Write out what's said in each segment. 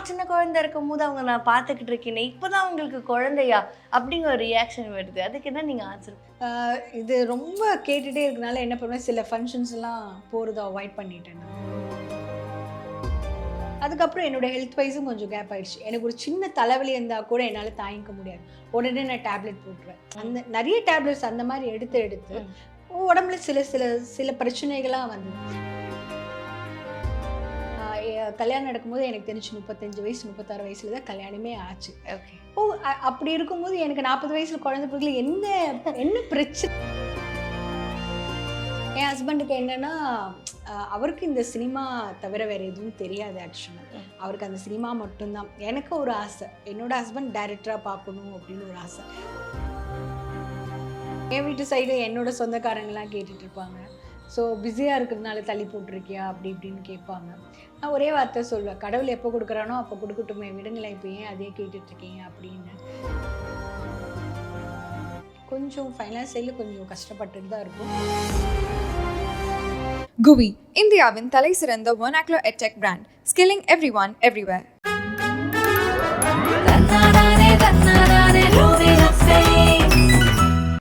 நான் சின்ன குழந்தை இருக்கும் போது அவங்க நான் பார்த்துக்கிட்டு இருக்கேனே இப்போதான் அவங்களுக்கு குழந்தையா? அப்படிங்கிற ஒரு ரியாக்ஷன் வருது. அதுக்கு என்ன நீங்கள் ஆன்சர் இது ரொம்ப கேட்டுட்டே இருக்கனால என்ன பண்ணுவேன் சில ஃபங்க்ஷன்ஸ் எல்லாம் போகிறத அவாய்ட் பண்ணிட்டேன். அதுக்கப்புறம் என்னோட ஹெல்த் வைஸும் கொஞ்சம் கேப் ஆயிடுச்சு. எனக்கு ஒரு சின்ன தலைவலி இருந்தால் கூட என்னால் தாங்கிக்க முடியாது. உடனே நான் டேப்லெட் போட்டுருவேன். அந்த நிறைய டேப்லெட்ஸ் அந்த மாதிரி எடுத்து எடுத்து. உடம்புல சில சில சில பிரச்சனைகளாக ஆஹ் எ- கல்யாணம் நடக்கும்போது எனக்கு தெரிஞ்சு முப்பத்தஞ்சு வயசு முப்பத்தாறு வயசுல தான் கல்யாணமே ஆச்சு. ஓகே. ஓ அப்படி இருக்கும்போது எனக்கு நாற்பது வயசுல குழந்தை பிறகுல என்ன என்ன பிரச்சனை? என் ஹஸ்பண்டுக்கு என்னன்னா அவருக்கு இந்த சினிமா தவிர வேற எதுவும் தெரியாது ஆக்சுவலாக. அவருக்கு அந்த சினிமா மட்டும்தான். எனக்கு ஒரு ஆசை. என்னோட ஹஸ்பண்ட் டைரக்டராக பார்க்கணும் அப்படின்னு ஒரு ஆசை. என் வீட்டு சைடு என்னோட சொந்தக்காரங்களாம் கேட்டுட்டு இருப்பாங்க. ஸோ பிஸியாக இருக்கிறதுனால தள்ளி போட்டிருக்கியா? அப்படி இப்படின்னு கேட்பாங்க. நான் ஒரே வார்த்தை சொல்லுவேன் கடவுள் எப்போ கொடுக்குறானோ அப்போ கொடுக்கட்டுமே. விடுங்களேன் இப்போ ஏன் அதே கேட்டுட்டு இருக்கீங்க அப்படின்னு. கொஞ்சம் ஃபைனான்சியலி கொஞ்சம் கஷ்டப்பட்டுட்டு தான் இருக்கும் குவி இந்தியாவின் தலை சிறந்த ஒனாக்லோ edtech brand skilling every one everywhere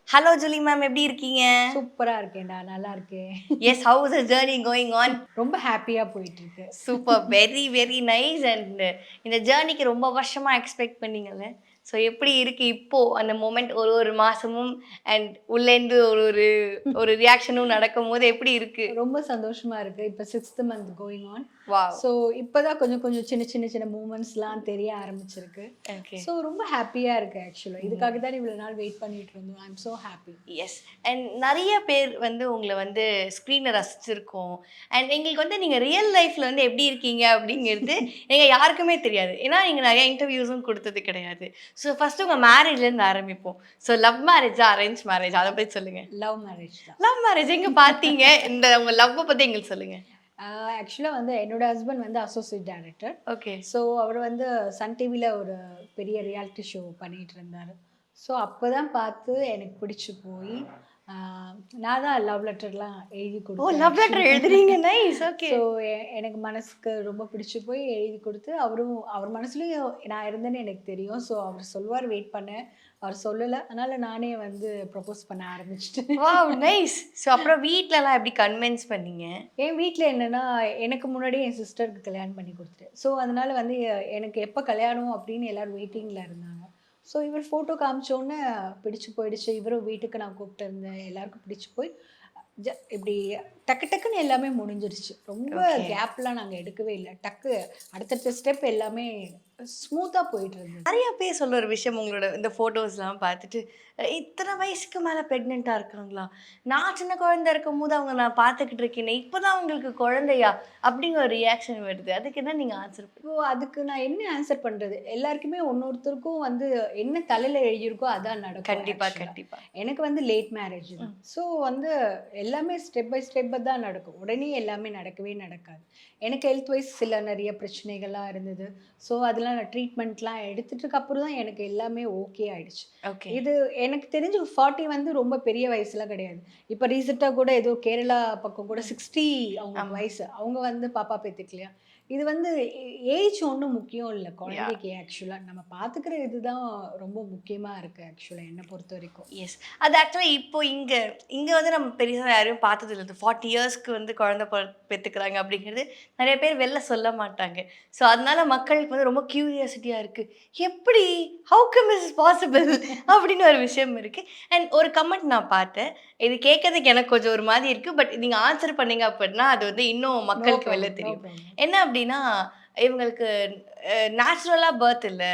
hello Julie ma'am எப்படி இருக்கீங்க? சூப்பராக இருக்கேன்டா நல்லா இருக்கேன் yes how the journey going on ரொம்ப ஹாப்பியாக போயிட்டு இருக்கு super very very nice and இந்த ஜேர்னிக்கு ரொம்ப வருஷமா எக்ஸ்பெக்ட் பண்ணீங்கல்ல? ஸோ எப்படி இருக்கு இப்போ அந்த மூமெண்ட் ஒரு ஒரு மாசமும் அண்ட் உள்ளேந்து ஒரு ஒரு ஒரு ரியாக்ஷனும் நடக்கும் போது எப்படி இருக்கு? ரொம்ப சந்தோஷமா இருக்கு. இப்போ sixth month going on so இப்போதான் கொஞ்சம் கொஞ்சம் சின்ன சின்ன சின்ன மூமெண்ட்ஸ்லாம் தெரிய ஆரம்பிச்சிருக்கு. ஸோ ரொம்ப ஹாப்பியாக இருக்கு ஆக்சுவலாக இதுக்காக தான் இவ்வளோ நாள் வெயிட் பண்ணிட்டு இருந்தோம். I am so happy yes and நிறைய பேர் வந்து உங்களை வந்து ஸ்க்ரீனை ரசிச்சிருக்கோம். அண்ட் எங்களுக்கு வந்து நீங்கள் ரியல் லைஃப்பில் வந்து எப்படி இருக்கீங்க அப்படிங்கிறது எங்கள் யாருக்குமே தெரியாது. ஏன்னா நீங்கள் நிறைய இன்டர்வியூஸும் கொடுத்தது கிடையாது. ஸோ ஃபஸ்ட்டு உங்கள் மேரேஜ்லேருந்து ஆரம்பிப்போம். ஸோ லவ் மேரேஜா அரேஞ்ச் மேரேஜ் அதை பற்றி சொல்லுங்கள் லவ் மேரேஜ் லவ் மேரேஜ் எங்கே பார்த்தீங்க? இந்த உங்கள் லவ்வை பற்றி எங்களுக்கு சொல்லுங்கள் ஆக்சுவலாக வந்து என்னோட ஹஸ்பண்ட் வந்து அசோசியேட் டைரக்டர் ஓகே ஸோ அவர் வந்து சன் டிவியில் ஒரு பெரிய ரியாலிட்டி ஷோ பண்ணிட்டு இருந்தார். ஸோ அப்போ தான் பார்த்து எனக்கு பிடிச்சி போய் நான் தான் லவ் லெட்டர்லாம் எழுதி ஓ கொடுத்தேன். லவ் லெட்டர் எழுதுறீங்க நைஸ் ஓகே ஸோ எனக்கு மனசுக்கு ரொம்ப பிடிச்சி போய் எழுதி கொடுத்து அவரும் அவர் மனசுலயும் நான் இருந்தேன்னு எனக்கு தெரியும். ஸோ அவர் சொல்வார் வெயிட் பண்ணேன் அவர் சொல்லலை. அதனால நானே வந்து ப்ரப்போஸ் பண்ண ஆரம்பிச்சிட்டேன். வாவ் நைஸ் ஸோ அப்புறம் வீட்லலாம் எப்படி கன்வின்ஸ் பண்ணீங்க? என் வீட்டில் என்னன்னா எனக்கு முன்னாடியே என் சிஸ்டருக்கு கல்யாணம் பண்ணி கொடுத்துட்டேன். ஸோ அதனால வந்து எனக்கு எப்போ கல்யாணம் அப்படின்னு எல்லாரும் வெயிட்டிங்கில் இருந்தாங்க. ஸோ இவர் ஃபோட்டோ காமிச்சோன்னே பிடிச்சு போயிடுச்சு. இவரும் வீட்டுக்கு நான் கூப்பிட்டு இருந்தேன். எல்லாருக்கும் பிடிச்சு போய் ஜ இப்படி டக்கு டக்குன்னு எல்லாமே முடிஞ்சிருச்சு. ரொம்ப. கேப்லாம் நாங்கள் எடுக்கவே இல்லை. டக்கு அடுத்தடுத்த ஸ்டெப் எல்லாமே ஸ்மூத்தாக போயிட்டு இருந்தது. நிறைய பேர் சொல்ல ஒரு விஷயம் உங்களோட இந்த ஃபோட்டோஸ்லாம் பார்த்துட்டு இத்தனை வயசுக்கு மேலே ப்ரெக்னெண்ட்டாக இருக்காங்களா? நான் சின்ன குழந்தை இருக்கும் போது அவங்க நான் பார்த்துக்கிட்டு இருக்கேனே இப்போ தான் அவங்களுக்கு குழந்தையா? அப்படிங்கிற ஒரு ரியாக்ஷன் வருது. அதுக்கு என்ன நீங்கள் ஆன்சர் இப்போ அதுக்கு நான் என்ன ஆன்சர் பண்ணுறது எல்லாருக்குமே ஒன்னொருத்தருக்கும் வந்து என்ன தலையில் எழுதியிருக்கோ அதான் நடக்கும் கண்டிப்பாக. கண்டிப்பாக எனக்கு வந்து லேட் மேரேஜ் தான். ஸோ வந்து எல்லாமே ஸ்டெப் பை ஸ்டெப்பாக தான் நடக்கும். உடனே எல்லாமே நடக்கவே நடக்காது. எனக்கு ஹெல்த் வைஸ் சில நிறைய பிரச்சனைகள்லாம் இருந்தது. ஸோ அதெல்லாம் நான் ட்ரீட்மெண்ட்லாம் எடுத்துட்டுக்கு அப்புறம் தான் எனக்கு எல்லாமே ஓகே ஆயிடுச்சு. ஓகே இது எனக்கு தெரிஞ்சு ஃபார்ட்டி வந்து ரொம்ப பெரிய வயசுலாம் கிடையாது. இப்போ ரீசெண்டாக கூட ஏதோ கேரளா பக்கம் கூட சிக்ஸ்டி அவங்க. வயசு. அவங்க வந்து பாப்பா பேத்துக்கலையா? இது வந்து ஏஜ் ஒன்றும் முக்கியம் இல்லை குழந்தைக்கு ஆக்சுவலாக நம்ம பார்த்துக்கிற இதுதான் ரொம்ப முக்கியமாக இருக்குது ஆக்சுவலாக என்னை பொறுத்த வரைக்கும். எஸ் அது ஆக்சுவலாக இப்போ இங்கே இங்கே வந்து நம்ம பெருசாக யாரையும் பார்த்தது இல்லை. ஃபார்ட்டி இயர்ஸ்க்கு வந்து குழந்தை பொ- பெத்துக்கிறாங்க அப்படிங்கிறது நிறைய பேர் வெளில சொல்ல மாட்டாங்க. ஸோ அதனால மக்களுக்கு வந்து ரொம்ப க்யூரியாசிட்டியாக இருக்குது எப்படி? ஹவு கம் இஸ் பாசிபிள் அப்படின்னு ஒரு விஷயம் இருக்குது அண்ட் ஒரு கமெண்ட் நான் பார்த்தேன். இது கேட்கறதுக்கு எனக்கு கொஞ்சம் ஒரு மாதிரி இருக்குது பட் நீங்கள் ஆன்சர் பண்ணீங்க அப்படின்னா அது வந்து இன்னும் மக்களுக்கு வெளில தெரியும். என்ன அப்படின்னா இவங்களுக்கு நேச்சுரலாக பர்த் இல்லை.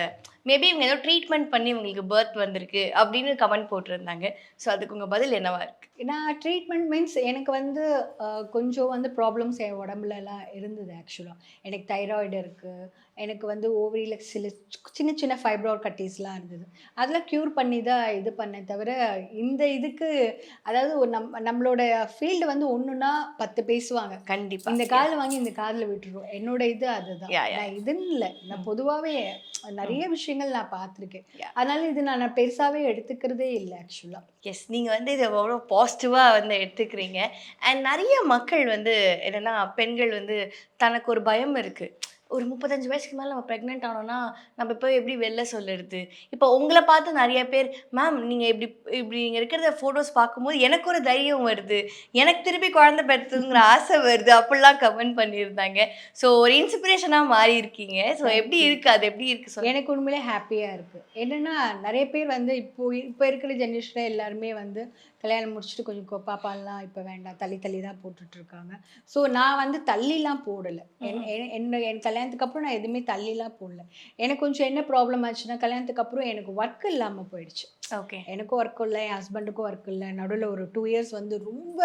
மேபி இவங்க ஏதோ ட்ரீட்மெண்ட் பண்ணி இவங்களுக்கு பர்த் வந்திருக்கு அப்படின்னு கமெண்ட் போட்டிருந்தாங்க. ஸோ அதுக்கு உங்கள் பதில் என்னவா இருக்கு? நான் ட்ரீட்மெண்ட் மீன்ஸ் எனக்கு வந்து கொஞ்சம் வந்து ப்ராப்ளம்ஸ் என் உடம்புல எல்லாம் இருந்தது ஆக்சுவலாக எனக்கு தைராய்டு இருக்குது எனக்கு வந்து ஓவரியில் சில சின்ன சின்ன ஃபைப்ராய்ட் கட்டிஸ்லாம் இருந்தது. அதெல்லாம் க்யூர் பண்ணி தான் இது பண்ணேன் தவிர இந்த இதுக்கு அதாவது ஒரு நம் நம்மளோட ஃபீல்டு வந்து ஒன்றுனா பத்து பேசுவாங்க. கண்டிப்பா. இந்த காதில் வாங்கி இந்த காதில் விட்டுருவோம். என்னோட இது அதுதான். நான் இதுன்னு இல்லை. நான் பொதுவாகவே நிறைய விஷயங்கள் நான் பார்த்துருக்கேன். அதனால இது நான் பெருசாகவே எடுத்துக்கிறதே இல்லை ஆக்சுவலாக எஸ் நீங்கள் வந்து இதை எவ்வளோ பாசிட்டிவாக வந்து எடுத்துக்கிறீங்க. அண்ட் நிறைய மக்கள் வந்து என்னென்னா பெண்கள் வந்து தனக்கு ஒரு பயம் இருக்குது ஒரு முப்பத்தஞ்சு வயசுக்கு மேலே நம்ம ப்ரெக்னென்ட் ஆனோம்னா நம்ம இப்போ எப்படி வெளில சொல்லுறது இப்போ உங்களை பார்த்து நிறைய பேர் மேம் நீங்கள் இப்படி இப்படி நீங்கள் இருக்கிறத ஃபோட்டோஸ் பார்க்கும்போது எனக்கு ஒரு தைரியம் வருது. எனக்கு திருப்பி குழந்தை பெற்றுங்கிற ஆசை வருது. அப்படிலாம் கமெண்ட் பண்ணியிருந்தாங்க. ஸோ ஒரு இன்ஸ்பிரேஷனாக மாறி இருக்கீங்க. ஸோ எப்படி இருக்கு? அது எப்படி இருக்கு சொல்லுங்க. எனக்கு உண்மையிலே ஹாப்பியாக இருக்குது என்னென்னா நிறைய பேர் வந்து இப்போ இப்போ இருக்கிற ஜென்ரேஷனில் எல்லாருமே வந்து கல்யாணம் முடிச்சுட்டு கொஞ்சம் பாப்பாலாம் இப்போ வேண்டாம் தள்ளி தள்ளி தான் போட்டுட்டு இருக்காங்க ஸோ நான் வந்து தள்ளிலாம் போடலை. என் என்- என்ன என் கல்யாணத்துக்கு அப்புறம் நான் எதுவுமே தள்ளிலாம் போடல. எனக்கு கொஞ்சம் என்ன ப்ராப்ளம் ஆச்சுன்னா கல்யாணத்துக்கு அப்புறம் எனக்கு ஒர்க் இல்லாமல் போயிடுச்சு. ஓகே எனக்கும் ஒர்க் இல்லை என் ஹஸ்பண்டுக்கும் ஒர்க் இல்லை. நடுவில் ஒரு டூ இயர்ஸ் வந்து ரொம்ப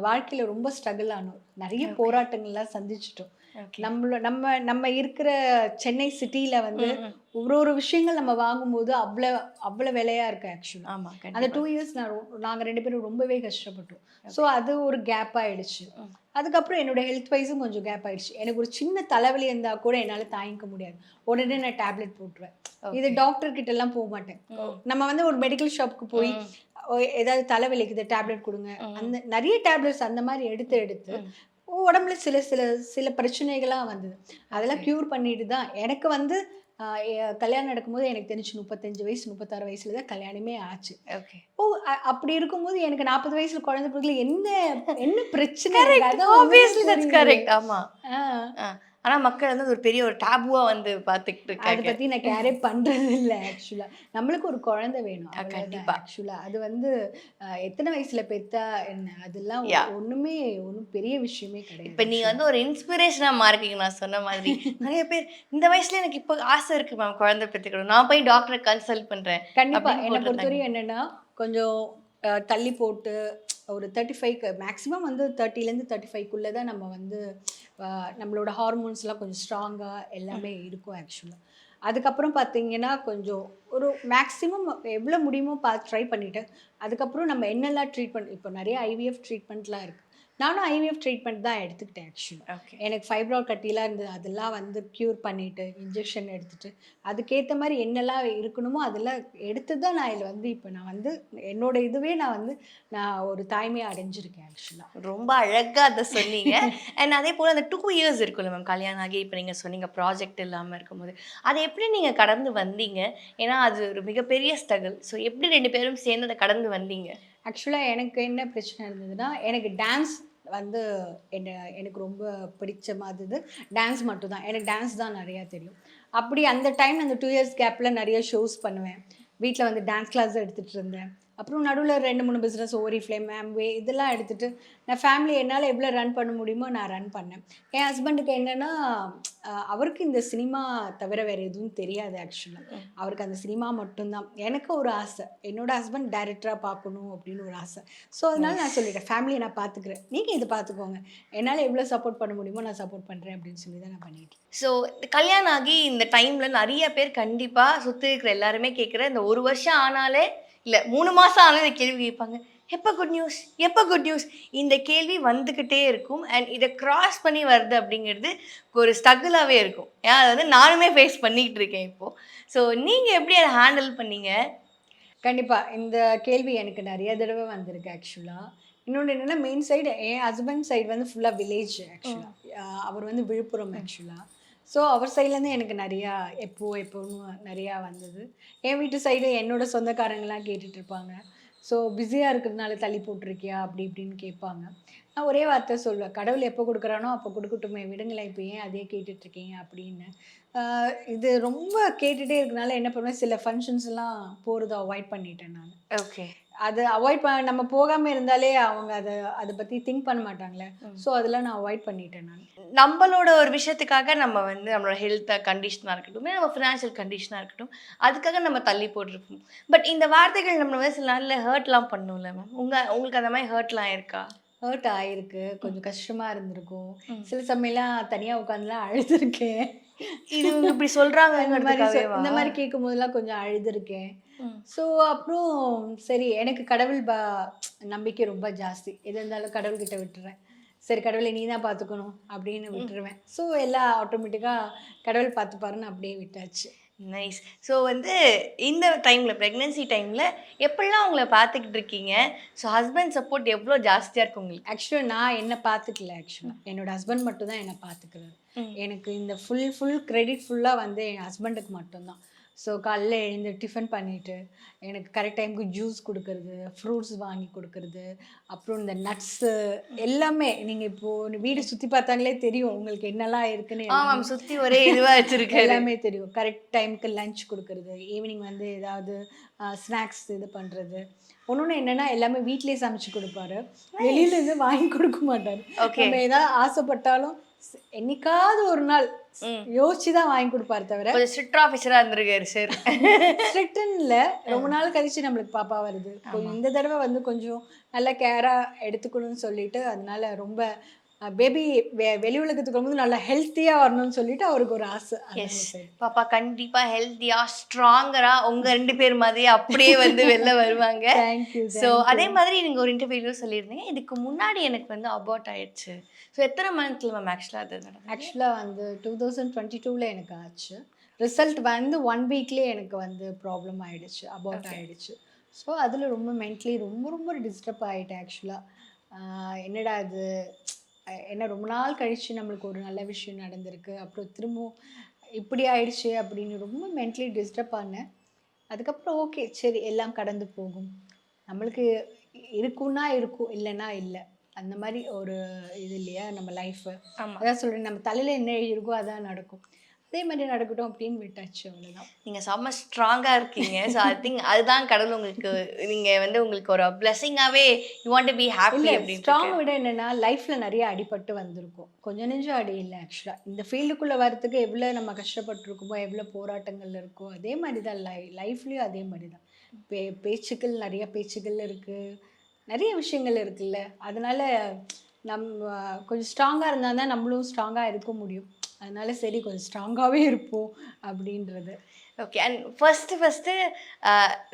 வாழ்க்கையில் ரொம்ப ஸ்ட்ரகிள் ஆனோம். நிறைய போராட்டங்கள்லாம் சந்திச்சிட்டோம். நம்மள நம்ம நம்ம இருக்கிற சென்னை சிட்டியில் வந்து ஒரு ஒரு விஷயங்கள் நம்ம வாங்கும்போது அவ்வளோ அவ்வளோ விலையா இருக்கு ஆக்சுவலாக ஆமாம் அந்த டூ இயர்ஸ் நான் ரொ- நாங்க ரெண்டு பேரும் ரொம்பவே கஷ்டப்பட்டோம். ஸோ அது ஒரு கேப் ஆயிடுச்சு. அதுக்கப்புறம் என்னோட ஹெல்த் வைஸும் கொஞ்சம் கேப் ஆயிடுச்சு. எனக்கு ஒரு சின்ன தலைவலி இருந்தா கூட என்னால தாங்கிக்க முடியாது. உடனே நான் டேப்லெட் போட்டுருவேன். இது டாக்டர் கிட்ட எல்லாம் போக மாட்டேன். நம்ம வந்து ஒரு மெடிக்கல் ஷாப்க்கு போய் ஏதாவது தலைவலிக்குது டேப்லெட் கொடுங்க. அந்த நிறைய டேப்லெட்ஸ் அந்த மாதிரி எடுத்து எடுத்து உடம்புல சில சில சில பிரச்சனைகள்லாம் வந்தது. அதெல்லாம் க்யூர் பண்ணிட்டு தான் எனக்கு வந்து கல்யாணம் நடக்கும்போது எனக்கு தெரிஞ்சு முப்பத்தஞ்சு வயசு முப்பத்தாறு வயசுல தான் கல்யாணமே ஆச்சு. ஓகே. ஓ அப்படி இருக்கும்போது எனக்கு நாற்பது வயசுல குழந்தை பிறகுல என்ன என்ன பிரச்சனை? ஆமா. ஆ, ஆனா மக்கள் வந்து அது ஒரு பெரிய ஒரு டேபுவா வந்து பாத்துக்கிட்டு அதை இருக்காங்க பத்தி நான் கேரே பண்றது இல்ல ஆக்சுவலா நம்மளுக்கு ஒரு குழந்தை வேணும் ஆ, கண்டிப்பா. கண்டிப்பா ஆக்சுவலா அது வந்து எத்தனை வயசுல பெத்தா என்ன? அதெல்லாம். ஒண்ணுமே ஒண்ணும் பெரிய விஷயமே கிடையாது இப்ப நீங்க வந்து ஒரு இன்ஸ்பிரேஷனா மாறிக்கீங்க நான் சொன்ன மாதிரி. நிறைய பேர் இந்த வயசுல எனக்கு இப்போ ஆசை இருக்கு மேம் குழந்தை பெற்றுக்கணும். நான் போய் டாக்டரை கன்சல்ட் பண்றேன் கண்டிப்பா. அப்படின்னு என்னை. பொறுத்தவரையும் என்னன்னா கொஞ்சம் தள்ளி போட்டு ஒரு தேர்ட்டி ஃபைவ்க்கு மேக்ஸிமம் வந்து தேர்ட்டிலேருந்து தேர்ட்டி ஃபைவ்க்குள்ளே தான் நம்ம வந்து நம்மளோட ஹார்மோன்ஸ்லாம் கொஞ்சம் ஸ்ட்ராங்காக எல்லாமே இருக்கும் ஆக்சுவலாக அதுக்கப்புறம் பார்த்தீங்கன்னா கொஞ்சம் ஒரு மேக்ஸிமம் எவ்வளோ முடியுமோ பார்த்து ட்ரை பண்ணிட்டேன் அதுக்கப்புறம் நம்ம என்னெல்லாம் ட்ரீட்மெண்ட் இப்போ நிறைய ஐவிஎஃப் ட்ரீட்மெண்ட்லாம் இருக்குது நானும் ஐவிஎஃப் ட்ரீட்மெண்ட் தான் எடுத்துக்கிட்டேன் ஆக்சுவலாக ஓகே எனக்கு ஃபைப்ராய்ட் கட்டிலாம் இருந்தது அதெல்லாம் வந்து க்யூர் பண்ணிட்டு இன்ஜெக்ஷன் எடுத்துட்டு அதுக்கேற்ற மாதிரி என்னெல்லாம் இருக்கணுமோ அதெல்லாம் எடுத்து தான் நான் இதில் வந்து இப்போ நான் வந்து என்னோட இதுவே நான் வந்து நான் ஒரு தாய்மையை அடைஞ்சிருக்கேன் ஆக்சுவலாக ரொம்ப அழகா அதை சொன்னீங்க. அண்ட் அதே போல அந்த டூ இயர்ஸ் இருக்குல்ல மேம் கல்யாணம் ஆகி இப்போ நீங்க சொன்னீங்க ப்ராஜெக்ட் இல்லாம இருக்கும்போது. அதை எப்படி நீங்க கடந்து வந்தீங்க? ஏன்னா அது ஒரு மிகப்பெரிய ஸ்ட்ரகிள் ஸோ எப்படி ரெண்டு பேரும் சேர்ந்து அதை கடந்து வந்தீங்க? ஆக்சுவலாக எனக்கு என்ன பிரச்சனை இருந்ததுன்னா எனக்கு டான்ஸ் வந்து என்ன எனக்கு ரொம்ப பிடிச்ச மாதிரி டான்ஸ் மட்டும்தான். எனக்கு டான்ஸ் தான் நிறையா தெரியும். அப்படி அந்த டைம் அந்த டூ இயர்ஸ் கேப்பில் நிறைய ஷோஸ் பண்ணுவேன். வீட்டில் வந்து டான்ஸ் கிளாஸ் எடுத்துகிட்டு இருந்தேன். அப்புறம் நடுவில் ரெண்டு மூணு பிஸ்னஸ் ஓரி ஃப்ளேம் மேம்வே இதெல்லாம் எடுத்துகிட்டு நான் ஃபேமிலி என்னால் எவ்வளோ ரன் பண்ண முடியுமோ நான் ரன் பண்ணேன். என் ஹஸ்பண்டுக்கு என்னென்னா அவருக்கு இந்த சினிமா தவிர வேறு எதுவும் தெரியாது ஆக்சுவலாக அவருக்கு அந்த சினிமா மட்டும்தான். எனக்கு ஒரு ஆசை. என்னோட ஹஸ்பண்ட் டைரக்டராக பார்க்கணும் அப்படின்னு ஒரு ஆசை. ஸோ அதனால நான் சொல்லிட்டேன் ஃபேமிலியை நான் பார்த்துக்கிறேன். நீங்கள் இதை பார்த்துக்கோங்க. என்னால் எவ்வளோ சப்போர்ட் பண்ண முடியுமோ நான் சப்போர்ட் பண்ணுறேன் அப்படின்னு சொல்லி தான் நான் பண்ணிட்டு ஸோ கல்யாணம் ஆகி இந்த டைம்ல நிறைய பேர் கண்டிப்பா சுத்தி இருக்கிற எல்லாருமே கேட்குற இந்த ஒரு வருஷம் ஆனாலே இல்ல மூணு மாசம் ஆனாலே இந்த கேள்வி கேட்பாங்க. எப்போ குட் நியூஸ் எப்போ குட் நியூஸ் இந்த கேள்வி வந்துக்கிட்டே இருக்கும். அண்ட் இதை கிராஸ் பண்ணி வருது அப்படிங்கிறது ஒரு ஸ்ட்ரகிளாகவே இருக்கும். ஏன்? அதை வந்து நானுமே ஃபேஸ் பண்ணிக்கிட்டு இருக்கேன் இப்போது ஸோ நீங்கள் எப்படி அதை ஹேண்டில் பண்ணீங்க? கண்டிப்பாக இந்த கேள்வி எனக்கு நிறைய தடவை வந்திருக்கு ஆக்சுவலாக இன்னொன்று என்னென்னா மெயின் சைடு என் ஹஸ்பண்ட் சைடு வந்து ஃபுல்லாக வில்லேஜ் ஆக்சுவலாக அவர் வந்து விழுப்புரம் ஆக்சுவலாக ஸோ அவர் சைட்லேருந்து எனக்கு நிறையா எப்போ எப்போன்னு நிறையா வந்தது. என் வீட்டு சைடு என்னோட சொந்தக்காரங்களாம் கேட்டுட்டு இருப்பாங்க. ஸோ பிஸியாக இருக்கிறதுனால தள்ளி போட்டிருக்கியா? அப்படி இப்படின்னு கேட்பாங்க. நான் ஒரே வார்த்தை சொல்லுவேன் கடவுள் எப்போ கொடுக்குறானோ அப்போ கொடுக்கட்டுமே. விடுங்களேன் இப்போ ஏன் அதே கேட்டுட்ருக்கீங்க அப்படின்னு. இது ரொம்ப கேட்டுகிட்டே இருக்கனால என்ன பண்ணுவேன்? சில ஃபங்க்ஷன்ஸ்லாம் போகிறத அவாய்ட் பண்ணிட்டேன் நான். ஓகே அது அவாய்ட் பண்ண நம்ம போகாமல் இருந்தாலே அவங்க அதை அதை பற்றி திங்க் பண்ண மாட்டாங்களே. ஸோ அதெல்லாம் நான் அவாய்ட் பண்ணிட்டேன் நான். நம்மளோட ஒரு விஷயத்துக்காக நம்ம வந்து நம்மளோட ஹெல்த் கண்டிஷனாக இருக்கட்டும் நம்ம ஃபினான்ஷியல் கண்டிஷனாக இருக்கட்டும் அதுக்காக நம்ம தள்ளி போட்டிருப்போம். பட் இந்த வார்த்தைகள் நம்மள வந்து சில நாளில் ஹர்ட்லாம் பண்ணும்ல மேம் உங்கள் உங்களுக்கு அந்த மாதிரி ஹர்ட்லாம் இருக்கா? ஹர்ட் ஆயிருக்கு. கொஞ்சம் கஷ்டமா இருந்திருக்கும். சில சமயம்லாம் தனியாக உட்காந்துலாம் அழுதுருக்கேன். இது இப்படி சொல்கிறாங்க இந்த மாதிரி கேட்கும் போதெல்லாம் கொஞ்சம் அழுதுருக்கேன். ஸோ அப்புறம் சரி எனக்கு கடவுள் ப நம்பிக்கை ரொம்ப ஜாஸ்தி. எது இருந்தாலும் கடவுள்கிட்ட விட்டுறேன். சரி கடவுளை நீ தான் பார்த்துக்கணும் அப்படின்னு விட்டுருவேன். ஸோ எல்லாம் ஆட்டோமேட்டிக்காக கடவுள் பார்த்துப்பாருன்னு அப்படியே விட்டாச்சு. நைஸ் ஸோ வந்து இந்த டைமில் ப்ரெக்னென்சி டைமில் எப்படிலாம் உங்களை பார்த்துக்கிட்டு இருக்கீங்க? ஸோ ஹஸ்பண்ட் சப்போர்ட் எவ்வளோ ஜாஸ்தியாக இருக்கு உங்களுக்கு? ஆக்சுவலாக நான் என்னை பார்த்துக்கல ஆக்சுவலாக என்னோட ஹஸ்பண்ட் மட்டும் தான் என்னை பார்த்துக்கிறாரு. எனக்கு இந்த ஃபுல் ஃபுல் கிரெடிட் ஃபுல்லாக வந்து என் ஹஸ்பண்டுக்கு மட்டும்தான். ஸோ காலைல எழுந்து டிஃபன் பண்ணிவிட்டு எனக்கு கரெக்ட் டைமுக்கு ஜூஸ் கொடுக்கறது ஃப்ரூட்ஸ் வாங்கி கொடுக்கறது அப்புறம் இந்த நட்ஸு எல்லாமே நீங்கள் இப்போது வீடு சுற்றி பார்த்தாங்களே தெரியும் உங்களுக்கு என்னெல்லாம் இருக்குன்னு ஆமாம் சுத்தி ஒரே இதுவா வச்சிருக்காரு. எல்லாமே தெரியும். கரெக்ட் டைமுக்கு லஞ்ச் கொடுக்கறது ஈவினிங் வந்து ஏதாவது ஸ்நாக்ஸ் இது பண்ணுறது ஒன்னொன்று என்னன்னா எல்லாமே வீட்லயே சமைச்சு கொடுப்பாரு. வெளியில இருந்து வாங்கி கொடுக்க மாட்டாரு. நம்ம ஏதாவது ஆசைப்பட்டாலும் என்னைக்காவது ஒரு நாள் யோசிச்சு தான் வாங்கி கொடுப்பாரு தவிர கொஞ்சம் ஸ்ட்ரிக்ட் ஆஃபீஸரா இருந்திருக்காரு சார் ஸ்ட்ரிக்ட்ல ரொம்ப நாள் கழிச்சு நம்மளுக்கு பாப்பா வருது. இந்த தடவை வந்து கொஞ்சம் நல்ல கேரா எடுத்துக்கணும்னு சொல்லிட்டு அதனால ரொம்ப பேபி வெளி உலகத்துக்கு வரும்போது நல்லா ஹெல்த்தியா வரணும்னு சொல்லிட்டு அவருக்கு ஒரு ஆசை. எஸ். பாப்பா கண்டிப்பா ஹெல்த்தியா ஸ்ட்ராங்கரா உங்க ரெண்டு பேர் மாதிரியே அப்படியே வந்து வெளில வருவாங்க. ஸோ அதே மாதிரி நீங்க ஒரு இன்டர்வியூல சொல்லியிருந்தீங்க. இதுக்கு முன்னாடி எனக்கு வந்து அபார்ட் ஆயிடுச்சு. ஸோ எத்தனை மந்த்ல மேம் ஆக்சுவலாக அது ஆக்சுவலாக வந்து டூ தௌசண்ட் டுவெண்ட்டி டூவில் எனக்கு ஆச்சு. ரிசல்ட் வந்து ஒன் வீக்லேயே எனக்கு வந்து ப்ராப்ளம் ஆயிடுச்சு அபவுட் ஆயிடுச்சு. ஸோ அதில் ரொம்ப மென்ட்லி ரொம்ப ரொம்ப டிஸ்டர்ப் ஆகிட்டேன் ஆக்சுவலாக என்னடா இது? என்ன ரொம்ப நாள் கழித்து நம்மளுக்கு ஒரு நல்ல விஷயம் நடந்திருக்கு. அப்புறம் திரும்பவும் இப்படி ஆயிடுச்சு அப்படின்னு ரொம்ப மென்ட்லி டிஸ்டர்ப் ஆனேன். அதுக்கப்புறம் ஓகே சரி எல்லாம் கடந்து போகும். நம்மளுக்கு இருக்குன்னா இருக்கும் இல்லைன்னா இல்லை. அந்த மாதிரி ஒரு இது இல்லையா நம்ம லைஃபு ஆமா. அதான் சொல்கிறேன் நம்ம தலையில் என்ன எழுதியிருக்கோ அதான் நடக்கும். அதே மாதிரி நடக்கட்டும் அப்படின்னு விட்டாச்சு அவ்வளோதான் நீங்க செம்ம ஸ்ட்ராங்கா இருக்கீங்க. ஸோ ஐ திங்க் அதுதான் கடவுள் உங்களுக்கு நீங்க வந்து உங்களுக்கு ஒரு பிளெஸிங்காவே you want to be happy அப்படின்னு ஸ்ட்ராங் விட என்னென்னா லைஃப்பில் நிறைய அடிபட்டு வந்திருக்கும். கொஞ்சம் நெஞ்சம் அடி இல்லை ஆக்சுவலாக இந்த ஃபீல்டுக்குள்ளே வரத்துக்கு எவ்வளோ நம்ம கஷ்டப்பட்டிருக்கோமோ எவ்வளோ போராட்டங்கள் இருக்கோ அதே மாதிரி தான் லை லைஃப்லேயும் அதே மாதிரி தான் பே பேச்சுக்கள் நிறைய பேச்சுக்கள் இருக்குது நிறைய விஷயங்கள் இருக்குல்ல. அதனால நம்ம கொஞ்சம் ஸ்ட்ராங்காக இருந்தால் தான் நம்மளும் ஸ்ட்ராங்காக இருக்க முடியும். அதனால சரி கொஞ்சம் ஸ்ட்ராங்காகவே இருப்போம் அப்படின்றது. ஓகே அண்ட் ஃபர்ஸ்ட் ஃபர்ஸ்ட்டு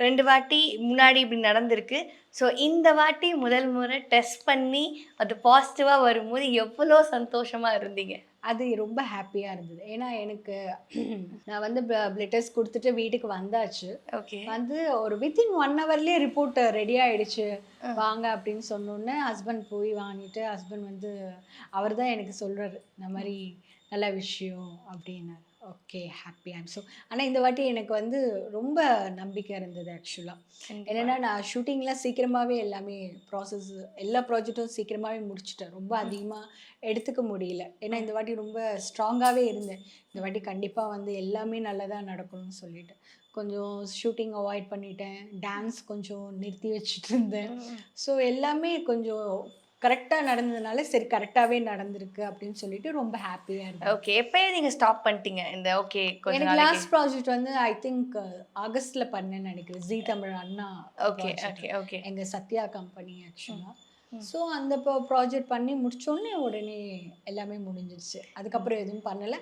ரெண்டு வாட்டி முன்னாடி இப்படி நடந்திருக்கு. ஸோ இந்த வாட்டி முதல் முறை டெஸ்ட் பண்ணி அது பாசிட்டிவாக வரும்போது எவ்வளோ சந்தோஷமா இருந்தீங்க? அது ரொம்ப ஹாப்பியாக இருந்தது. ஏன்னா எனக்கு நான் வந்து பிளட் டெஸ்ட் கொடுத்துட்டு வீட்டுக்கு வந்தாச்சு. ஓகே வந்து ஒரு வித்தின் ஒன் ஹவர்லேயே ரிப்போர்ட் ரெடி ஆயிடுச்சு. வாங்க அப்படின்னு சொன்னோன்னே ஹஸ்பண்ட் போய் வாங்கிட்டு ஹஸ்பண்ட் வந்து அவர் தான் எனக்கு சொல்கிறாரு இந்த மாதிரி நல்ல விஷயம் அப்படின்னு. ஓகே ஹாப்பி ஐம் ஸோ ஆனால் இந்த வாட்டி எனக்கு வந்து ரொம்ப நம்பிக்கை இருந்தது ஆக்சுவலாக என்னென்னா நான் ஷூட்டிங்லாம் சீக்கிரமாகவே எல்லாமே ப்ராசஸ் எல்லா ப்ராஜெக்ட்டும் சீக்கிரமாகவே முடிச்சிட்டேன். ரொம்ப அதிகமாக எடுத்துக்க முடியல. ஏன்னா இந்த வாட்டி ரொம்ப ஸ்ட்ராங்காகவே இருந்தேன். இந்த வாட்டி கண்டிப்பாக வந்து எல்லாமே நல்லதாக நடக்கணும்னு சொல்லிட்டு. கொஞ்சம் ஷூட்டிங் அவாய்ட் பண்ணிட்டேன். டான்ஸ் கொஞ்சம் நிறுத்தி வச்சுட்டு இருந்தேன். ஸோ எல்லாமே கொஞ்சம் கரெக்டாக நடந்ததுனால சரி கரெக்டாகவே நடந்திருக்கு அப்படின்னு சொல்லிட்டு ரொம்ப ஹாப்பியாக இருந்தேன். ஓகே எப்பயே நீங்க ஸ்டாப் பண்ணிட்டீங்க இந்த ஓகே எனக்கு லாஸ்ட் ப்ராஜெக்ட் வந்து ஐ திங்க் ஆகஸ்ட்ல பண்ணேன்னு நினைக்கிறேன். ஜி தமிழ் அண்ணா ஓகே ஓகே ஓகே. எங்க சத்யா கம்பெனி ஆக்சுவலாக ஸோ அந்த ப்ராஜெக்ட் பண்ணி முடிச்சோடனே உடனே எல்லாமே முடிஞ்சிருச்சு. அதுக்கப்புறம் எதுவும் பண்ணல.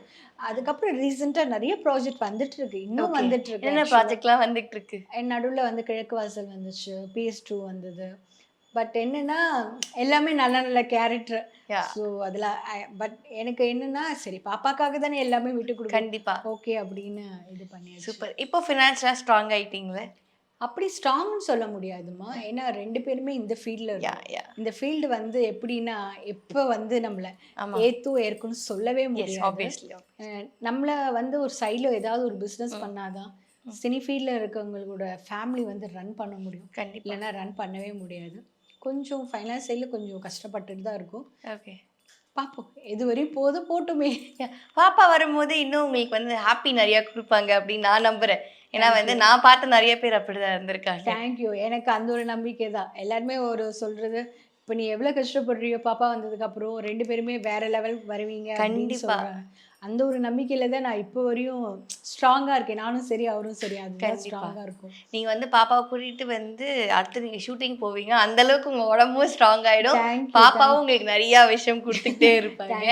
அதுக்கப்புறம் ரீசெண்டாக நிறைய ப்ராஜெக்ட் வந்துட்டு இருக்கு. இன்னும் வந்துட்டு இருக்கு என்ன ப்ராஜெக்ட்லாம் வந்துட்டு இருக்கு? என் நடுவில் வந்து கிழக்கு வாசல் வந்துச்சு. பிஎஸ் டூ வந்தது. பட் என்னன்னா எல்லாமே நல்ல நல்ல கேரக்டர். ஸோ அதில் பட் எனக்கு என்னன்னா சரி பாப்பாக்காக தானே எல்லாமே விட்டு கொடுக்க கண்டிப்பா. ஓகே அப்படின்னு இது பண்ணியாச்சு. சூப்பர் இப்போ ஃபினான்ஷியலாக ஸ்ட்ராங் ஆயிட்டீங்களே? அப்படி ஸ்ட்ராங்னு சொல்ல முடியாதுமா ஏன்னா ரெண்டு பேருமே இந்த ஃபீல்டில் இந்த ஃபீல்டு வந்து எப்படின்னா எப்போ வந்து நம்மளை ஏத்தும் ஏற்கும்னு சொல்லவே முடியாது. நம்மள வந்து ஒரு சைடில் ஏதாவது ஒரு பிஸ்னஸ் பண்ணாதான் சினி ஃபீல்டில் இருக்கவங்களோட ஃபேமிலி வந்து ரன் பண்ண முடியும். இல்லைன்னா ரன் பண்ணவே முடியாது. கொஞ்சம் ஃபைனான்சியலில் கொஞ்சம் கஷ்டப்பட்டுட்டு தான் இருக்கும். ஓகே பார்ப்போம் வரையும் போதும் போட்டுமே. பாப்பா வரும்போது இன்னும் உங்களுக்கு வந்து ஹாப்பி நிறைய கொடுப்பாங்க அப்படின்னு நான் நம்புறேன். ஏன்னா வந்து நான் பார்த்த நிறைய பேர் அப்படிதான் இருந்திருக்காங்க. தேங்க்யூ எனக்கு அந்த ஒரு நம்பிக்கை தான். எல்லாருமே ஒரு சொல்றது இப்போ நீ எவ்வளோ கஷ்டப்படுறியோ பாப்பா வந்ததுக்கு அப்புறம் ரெண்டு பேருமே வேற லெவல் வருவீங்க அப்படின்னு கண்டிப்பா. சொல்றாங்க. அந்த ஒரு நம்பிக்கையில தான் நான் இப்போ வரையும் ஸ்ட்ராங்கா இருக்கேன். நானும் சரி அவரும் சரி. அதுதான் கண்டிப்பா. ஸ்ட்ராங்கா இருக்கும். நீங்க வந்து பாப்பாவை கூட்டிட்டு வந்து அடுத்து நீங்க ஷூட்டிங் போவீங்க. அந்த அளவுக்கு உங்க உடம்பும் ஸ்ட்ராங் ஆயிடும். பாப்பாவும் உங்களுக்கு நிறைய விஷயம் கொடுத்துக்கிட்டே இருப்பாங்க.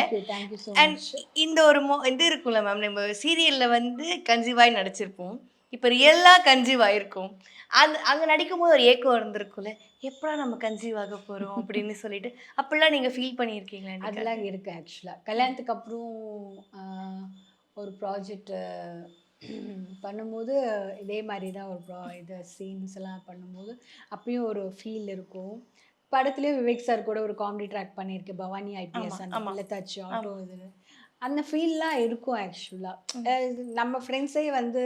அண்ட் இந்த ஒரு மோ இது இருக்கும்ல மேம் நம்ம சீரியல்ல வந்து கன்சீவாய் நடிச்சிருப்போம். இப்போ ரியலா கன்சீவ் ஆயிருக்கும். அது அங்க நடிக்கும் போது ஒரு ஏக்கம் இருந்திருக்கும்ல எப்படா நம்ம கன்சீவ் ஆக போறோம் அப்படின்னு சொல்லிட்டு அப்படிலாம் நீங்க ஃபீல் பண்ணியிருக்கீங்களா? அதெல்லாம் இருக்கு ஆக்சுவலாக கல்யாணத்துக்கு அப்புறம் ஒரு ப்ராஜெக்ட் பண்ணும்போது இதே மாதிரி தான் ஒரு ப்ரா இது சீன்ஸ் எல்லாம் பண்ணும்போது அப்பயும் ஒரு ஃபீல் இருக்கும். படத்துலேயே விவேக் சார் கூட ஒரு காமெடி ட்ராக் பண்ணியிருக்கேன் பவானி ஐபிஎஸ் அந்த. பிள்ளைத்தாச்சு ஆட்டோ இது. அந்த ஃபீல்லாம் இருக்கும் ஆக்சுவலாக நம்ம ஃப்ரெண்ட்ஸே வந்து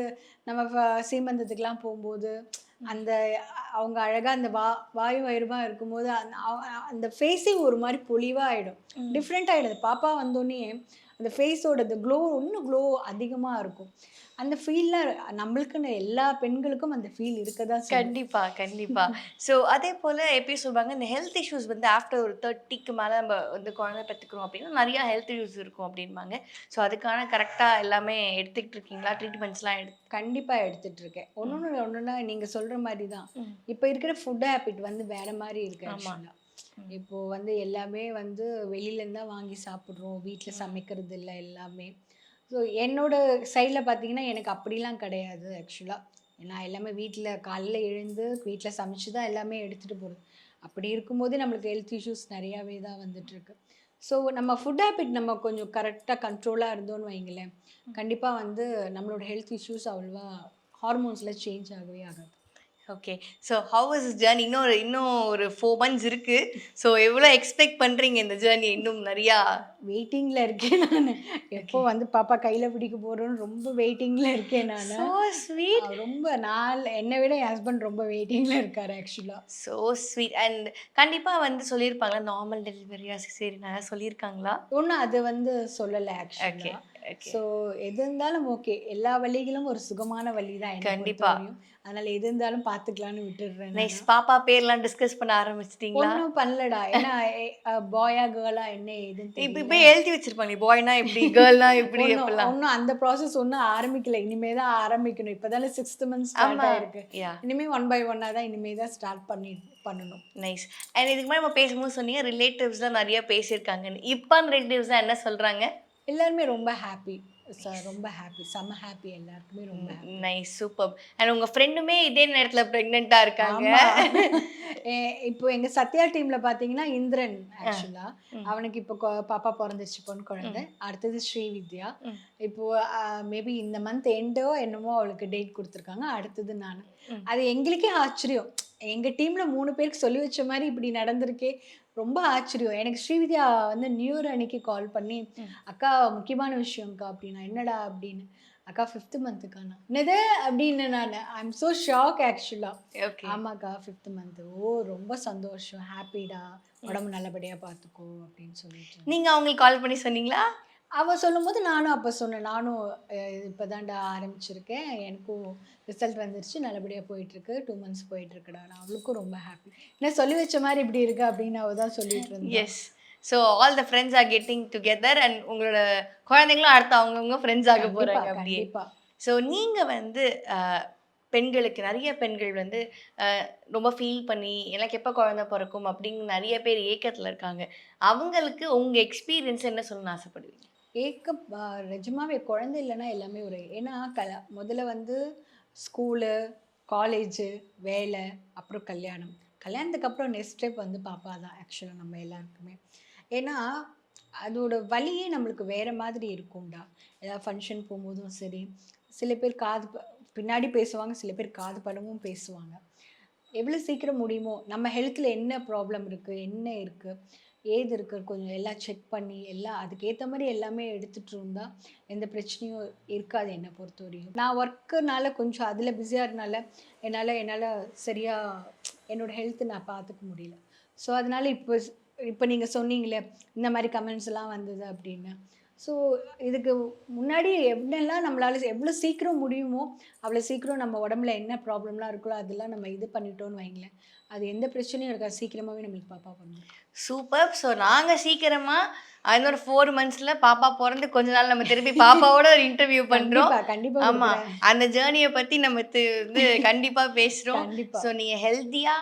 நம்ம சீமந்தத்துக்குலாம் போகும்போது அந்த அவங்க அழகாக அந்த வா வாயு வயிறுமா இருக்கும்போது அந்த அந்த ஃபேஸே ஒரு மாதிரி பொலிவாக ஆகிடும் டிஃப்ரெண்ட் ஆகிடுது பாப்பா வந்தோடனே அந்த ஃபேஸோட அந்த க்ளோ இன்னும் க்ளோ அதிகமாக இருக்கும். அந்த ஃபீலில் நம்மளுக்குன்னு எல்லா பெண்களுக்கும் அந்த ஃபீல் இருக்க தான் கண்டிப்பா கண்டிப்பா. ஸோ அதே போல எப்படி சொல்லுவாங்க இந்த ஹெல்த் இஷ்யூஸ் வந்து ஆஃப்டர் ஒரு தேர்ட்டிக்கு மேலே நம்ம வந்து குழந்தை பெற்றுக்கிறோம் அப்படின்னா நிறைய ஹெல்த் இஷ்யூஸ் இருக்கும் அப்படின்பாங்க ஸோ அதுக்கான கரெக்டாக எல்லாமே எடுத்துக்கிட்டு இருக்கீங்களா? ட்ரீட்மெண்ட்ஸ்லாம் எடுத்து கண்டிப்பாக எடுத்துட்டு இருக்கேன். ஒன்று ஒன்றுனா நீங்கள் சொல்கிற மாதிரி தான். இப்போ இருக்கிற ஃபுட் ஹேபிட் வந்து வேற மாதிரி இருக்கு ஆமா. இப்போ வந்து எல்லாமே வந்து வெளியிலேருந்து தான் வாங்கி சாப்பிட்றோம். வீட்டில் சமைக்கிறது இல்லை எல்லாமே. ஸோ என்னோட சைடில் பார்த்தீங்கன்னா எனக்கு அப்படிலாம் கிடையாது ஆக்சுவலாக நான் எல்லாமே வீட்டில் காலைல எழுந்து வீட்டில் சமைச்சு தான் எல்லாமே எடுத்துகிட்டு போகிறது அப்படி இருக்கும்போது நம்மளுக்கு ஹெல்த் இஷ்யூஸ் நிறையாவே தான் வந்துட்டுருக்கு ஸோ நம்ம ஃபுட் ஹேபிட் நம்ம கொஞ்சம் கரெக்டாக கண்ட்ரோலாக இருந்தோம்னு வைங்களேன். கண்டிப்பாக வந்து நம்மளோட ஹெல்த் இஷ்யூஸ் அவ்வளோவா ஹார்மோன்ஸில் சேஞ்ச் ஆகவே ஆகாது. Okay so how is journey இன்னும் ஒரு இன்னும் ஒரு ஃபோர் மந்த்ஸ் இருக்கு. ஸோ எவ்வளோ எக்ஸ்பெக்ட் பண்றீங்க இந்த ஜேர்னி இன்னும் நிறையா வெயிட்டிங்கில் இருக்கேன் நான். எப்போ வந்து பாப்பா கையில் பிடிக்க போகிறோன்னு ரொம்ப வெயிட்டிங்கில் இருக்கேன் நான். ஸோ ஸ்வீட் ரொம்ப நாள் என்னை விட என் ஹஸ்பண்ட் ரொம்ப வெயிட்டிங்கில் இருக்கார் ஆக்சுவலாக ஸோ ஸ்வீட் அண்ட் கண்டிப்பாக வந்து சொல்லியிருப்பாங்களா? நார்மல் டெலிவரியா சரி நான் சொல்லியிருக்காங்களா? ஒன்றும் அது வந்து சொல்லலை ஓகே ஸோ எது இருந்தாலும் ஓகே எல்லா வழிகளும் ஒரு சுகமான வழி தான் கண்டிப்பா. அதனால எது இருந்தாலும் பார்த்துக்கலான்னு விட்டுடுறேன் நெக்ஸ்ட் பாப்பா பேர்லாம் டிஸ்கஸ் பண்ண ஆரம்பிச்சிட்டிங்களா? ஒன்றும் பண்ணலடா. ஏன்னா பாயா கேர்ளா என்ன ஏதுன்னு இப்போ. இப்போ எழுதி வச்சிருப்பாங்க பாய்னா இப்படி கேர்ள்னா எப்படிலாம்? ஒண்ணும் அந்த ப்ராசஸ் ஒன்றும் ஆரம்பிக்கல. இனிமே தான் ஆரம்பிக்கணும். இப்போதானே சிக்ஸ்த் மந்த் ஸ்டார்ட் ஆமா. ஆயிருக்கு. இனிமே ஒன் பை ஒன்னாக தான் இனிமே தான் ஸ்டார்ட் பண்ணி பண்ணணும். நைஸ் அண்ட் இதுக்கு முன்னாடி நம்ம பேசும்போது சொன்னீங்க ரிலேட்டிவ்ஸ்லாம் நிறைய பேசியிருக்காங்கன்னு. இப்போ அந்த ரிலேட்டிவ்ஸ்லாம் என்ன சொல்றாங்க? எல்லாருமே ரொம்ப ஹாப்பி சார் ரொம்ப ஹாப்பி செம்ம ஹாப்பி எல்லாருக்குமே ரொம்ப. நைஸ் சூப்பர் அண்ட் உங்க ஃப்ரெண்டுமே இதே நேரத்துல பிரெக்னெண்டா இருக்காங்க. இப்போ எங்க சத்யா டீம்ல பாத்தீங்கன்னா இந்திரன் ஆக்சுவலா அவனுக்கு இப்போ பாப்பா பிறந்துச்சு பொண்ணு குழந்தை. அடுத்தது ஸ்ரீவித்யா. இப்போ மேபி இந்த மந்த் எண்டோ என்னமோ அவளுக்கு டேட் கொடுத்துருக்காங்க. அடுத்தது நான். அது எங்களுக்கே ஆச்சரியம். எங்க டீம்ல மூணு பேருக்கு சொல்லி வச்ச மாதிரி இப்படி நடந்திருக்கே. ரொம்ப ஆச்சரியம். எனக்கு ஸ்ரீவித்யா வந்து நியூ இயர் அன்னைக்கு கால் பண்ணி. அக்கா முக்கியமான விஷயம்க்கா அப்படின்னா என்னடா அப்படின்னு? அக்கா ஃபிஃப்த் மந்த்துக்கானா என்னது? அப்படின்னு நான் ஐ எம் ஸோ ஷாக் ஆக்சுவலாக ஆமாக்கா ஃபிஃப்த் மந்த் ஓ ரொம்ப சந்தோஷம். ஹாப்பிடா உடம்பு நல்லபடியா பார்த்துக்கோ அப்படின்னு சொல்லிட்டு. நீங்க அவங்களுக்கு கால் பண்ணி சொன்னீங்களா? அவ சொல்லும்போது நானும் அப்போ சொன்னேன். நானும் அஹ், இப்பதான்டா ஆரம்பிச்சிருக்கேன். எனக்கும் ரிசல்ட் வந்துருச்சு. நல்லபடியா போயிட்டு இருக்கு டூ மந்த்ஸ் போயிட்டு இருக்குடா நான் அவளுக்கும் ரொம்ப ஹாப்பி என்ன சொல்லி வச்ச மாதிரி இப்படி இருக்கு அப்படின்னு அவ தான் சொல்லிட்டு இருந்தா. Yes so all the friends are getting together and உங்களோட குழந்தைங்களும் அடுத்து அவங்கவுங்க ஃப்ரெண்ட்ஸ் ஆக போறாங்க அப்படியே. ஸோ நீங்கள் வந்து பெண்களுக்கு நிறைய பெண்கள் வந்து ரொம்ப ஃபீல் பண்ணி எனக்கு எப்போ குழந்தை பிறக்கும்? அப்படின்னு நிறைய பேர் ஏக்கத்தில் இருக்காங்க. அவங்களுக்கு உங்கள் எக்ஸ்பீரியன்ஸ் என்ன சொல்லணும்னு ஆசைப்படுவீங்க? ஏக்க நிஜமாவே குழந்தை இல்லைன்னா எல்லாமே ஒரு ஏன்னா க முதல்ல வந்து ஸ்கூலு காலேஜு வேலை அப்புறம் கல்யாணம். கல்யாணத்துக்கு அப்புறம் நெக்ஸ்ட் ஸ்டெப் வந்து பாப்பா தான் ஆக்சுவலாக நம்ம எல்லாருக்குமே. ஏன்னா அதோட வழியே நம்மளுக்கு வேற மாதிரி இருக்கும்டா. ஏதாவது ஃபங்க்ஷன் போகும்போதும் சரி சில பேர் காது ப- பின்னாடி பேசுவாங்க சில பேர் காது படமும் பேசுவாங்க. எவ்வளோ சீக்கிரம் முடியுமோ நம்ம ஹெல்த்தில் என்ன ப்ராப்ளம் இருக்குது என்ன இருக்குது ஏது இருக்குது கொஞ்சம் எல்லாம் செக் பண்ணி எல்லாம் அதுக்கேற்ற மாதிரி எல்லாமே எடுத்துகிட்டு இருந்தால் எந்த பிரச்சனையும் இருக்காது என்னை பொறுத்தவரையும். நான் ஒர்க்குனால கொஞ்சம் அதில் பிஸியாக இருந்தனால என்னால் என்னால் சரியாக என்னோடய ஹெல்த்து நான் பார்த்துக்க முடியல. ஸோ அதனால் இப்போ இப்போ நீங்கள் சொன்னீங்களே இந்த மாதிரி கமெண்ட்ஸ்லாம் வந்தது அப்படின்னு. ஸோ இதுக்கு முன்னாடி எப்படிலாம் நம்மளால் எவ்வளோ சீக்கிரம் முடியுமோ அவ்வளோ சீக்கிரம் நம்ம உடம்புல என்ன ப்ராப்ளம்லாம் இருக்கோ அதெல்லாம் நம்ம இது பண்ணிட்டோன்னு வைங்களேன். அது எந்த பிரச்சனையும் இருக்காது. சீக்கிரமாகவே நம்மளுக்கு பாப்பா பண்ணும் சூப்பர் ஸோ நாங்கள் சீக்கிரமாக இன்னொரு ஃபோர் மந்த்ஸில் பாப்பா பிறந்து கொஞ்ச நாள் நம்ம திருப்பி பாப்பாவோட ஒரு இன்டர்வியூ பண்ணுறோம் கண்டிப்பா கண்டிப்பா ஆமா. கொடுக்குறேன். அந்த ஜேர்னியை பத்தி நம்ம வந்து கண்டிப்பா பேசுறோம். கண்டிப்பா. ஸோ நீங்க ஹெல்த்தியா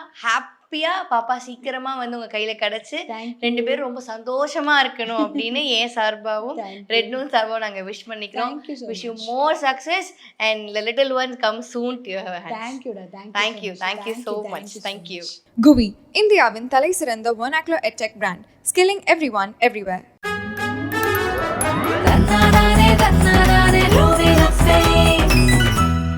ஹாப்பியா பாப்பா சீக்கிரமா வந்து உங்க கையில கிடைச்சு. ரெண்டு பேரும் ரொம்ப சந்தோஷமா இருக்கணும் அப்படின்னு ஏன் you. ரெட் நூன் சார்பாவும் நாங்க விஷ் பண்ணிக்கிறோம் wish you. More success and the little ones come soon to your hands Thank you, da. Thank you. Thank so you, much. thank you so thank much. so Thank you. much. GUI, இந்தியாவின் தலை சிறந்த vernacular edtech brand, skilling everyone everywhere. தன்னானே தன்னா